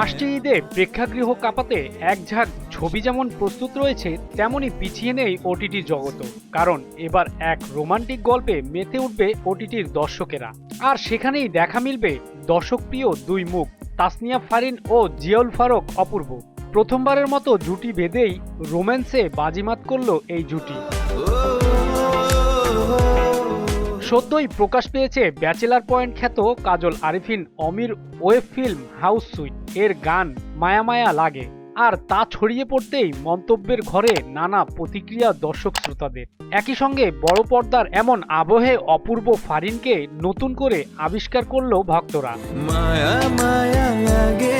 আসছে ঈদে প্রেক্ষাগৃহ কাঁপাতে এক ঝাঁক ছবি যেমন প্রস্তুত রয়েছে, তেমনই পিছিয়ে নেই ওটিটি জগত কারণ এবার এক রোমান্টিক গল্পে মেতে উঠবে ওটিটির দর্শকেরা। আর সেখানেই দেখা মিলবে দর্শকপ্রিয় দুই মুখ, তাসনিয়া ফারিন ও জিয়াউল ফারুক অপূর্ব। প্রথমবারের মতো জুটি বেঁধেই রোম্যান্সে বাজিমাত করল এই জুটি। সদ্যই প্রকাশ পেয়েছে ব্যাচেলার পয়েন্ট খ্যাত কাজল আরিফিন অমির ওয়েব ফিল্ম হাউস সুইট। এর গান মায়া মায়া লাগে। আর তা ছড়িয়ে পড়তেই মন্তব্যের ঘরে নানা প্রতিক্রিয়া দর্শক শ্রোতাদের। একই সঙ্গে বড় পর্দার এমন আবহে অপূর্ব ফারিনকে নতুন করে আবিষ্কার করল ভক্তরা। মায়া মায়া লাগে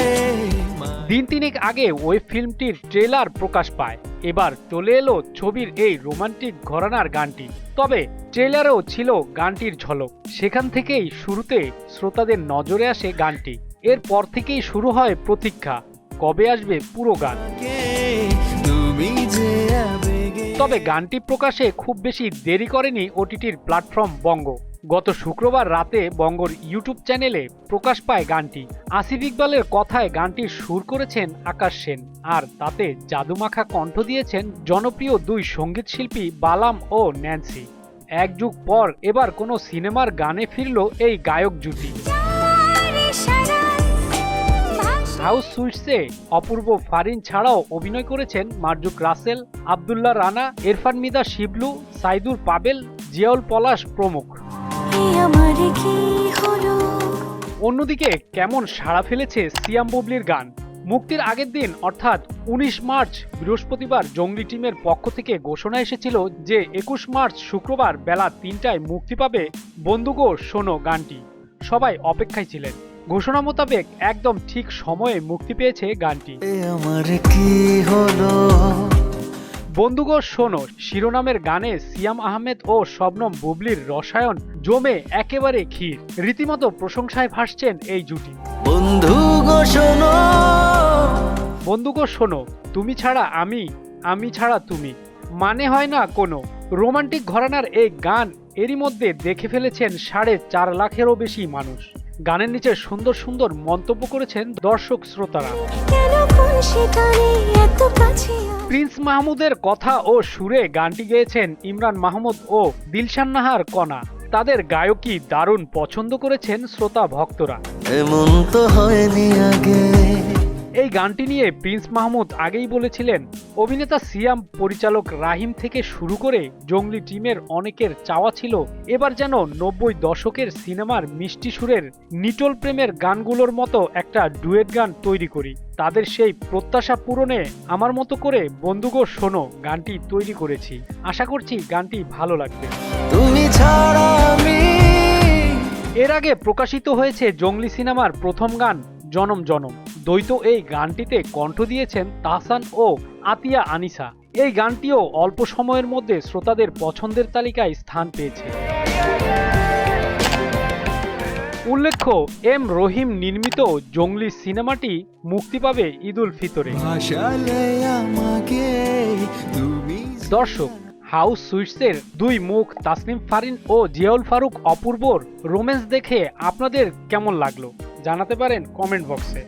দিন তিনেক আগে ওয়েব ফিল্মটির ট্রেলার প্রকাশ পায়। এবার চলে এলো ছবির এই রোমান্টিক ঘরানার গানটি। তবে ট্রেলারেও ছিল গানটির ঝলক। সেখান থেকেই শুরুতে শ্রোতাদের নজরে আসে গানটি। এরপর থেকেই শুরু হয় প্রতীক্ষা। কবে আসবে পুরো গান? তবে গানটি প্রকাশে খুব বেশি দেরি করেনি ওটিটির প্ল্যাটফর্ম বঙ্গ। গত শুক্রবার রাতে বঙ্গর ইউটিউব চ্যানেলে প্রকাশ পায় গানটি। আসিফ ইকবালের কথায় গানটির সুর করেছেন আকাশ সেন, আর তাতে জাদুমাখা কণ্ঠ দিয়েছেন জনপ্রিয় দুই সংগীত শিল্পী বালাম ও ন্যান্সি। এক যুগ পর এবার কোনো সিনেমার গানে ফিরল এই গায়ক জুটি। হাউস সুইটসে অপূর্ব ফারিন ছাড়াও অভিনয় করেছেন মার্জুক রাসেল, আবদুল্লাহ রানা, এরফান মিদা শিবলু, সাইদুর পাবেল, জিয়াউল পলাশ প্রমুখ। অন্যদিকে কেমন সাড়া ফেলেছে সিয়াম বুবলির গান? মুক্তির আগের দিন অর্থাৎ উনিশ মার্চ বৃহস্পতিবার জঙ্গলি টিমের পক্ষ থেকে ঘোষণা এসেছিল যে একুশ মার্চ শুক্রবার বেলা তিনটায় মুক্তি পাবে বন্দুকো শোনো গানটি। সবাই অপেক্ষায় ছিলেন। ঘোষণা মোতাবেক একদম ঠিক সময়ে মুক্তি পেয়েছে গানটি। আমার কি হলো? বন্ধুগো শোনো শিরোনামের গানে সিয়াম আহমেদ ও শবনম বুবলির রসায়ন জমে একেবারে ক্ষীর। রীতিমতো প্রশংসায় ভাসছেন এই জুটি। বন্ধু গো শোনো। বন্ধুগো শোনো তুমি ছাড়া আমি আমি ছাড়া তুমি। মানে হয় না কোনো। রোমান্টিক ঘরানার এই গান এরই মধ্যে দেখে ফেলেছেন সাড়ে চার লাখেরও বেশি মানুষ। গানের নিচে সুন্দর সুন্দর মন্তব্য করেছেন দর্শক শ্রোতারা। প্রিন্স মাহমুদের কথা ও সুরে গানটি গেয়েছেন ইমরান মাহমুদ ও দিলশান নাহার কণা। তাদের গায়কী দারুণ পছন্দ করেছেন শ্রোতা ভক্তরা। এমন তো হয়নি আগে। এই গানটি নিয়ে প্রিন্স মাহমুদ আগেই বলেছিলেন অভিনেতা সিয়াম পরিচালক রাহিম থেকে শুরু করে জঙ্গলি টিমের অনেকের চাওয়া ছিল এবার যেন নব্বই দশকের সিনেমার মিষ্টি সুরের নিটল প্রেমের গানগুলোর মতো একটা ডুয়েট গান তৈরি করি। তাদের সেই প্রত্যাশা পূরণে আমার মতো করে বন্ধুগো শোনো গানটি তৈরি করেছি। আশা করছি গানটি ভালো লাগবে। তুমি ছাড়া আমি এর আগে প্রকাশিত হয়েছে জঙ্গলি সিনেমার প্রথম গান জনম জনম। দ্বৈত এই গানটিতে কণ্ঠ দিয়েছেন তাহসান ও আতিয়া আনিসা। এই গানটিও অল্প সময়ের মধ্যে শ্রোতাদের পছন্দের তালিকায় স্থান পেয়েছে। উল্লেখ্য এম রহিম নির্মিত জঙ্গলি সিনেমাটি মুক্তি পাবে ঈদুল ফিতরে। দর্শক হাউস সুইটসের দুই মুখ তাসনিম ফারিন ও জিয়াউল ফারুক অপূর্বর রোম্যান্স দেখে আপনাদের কেমন লাগল? জানাতে পারেন কমেন্ট বক্সে।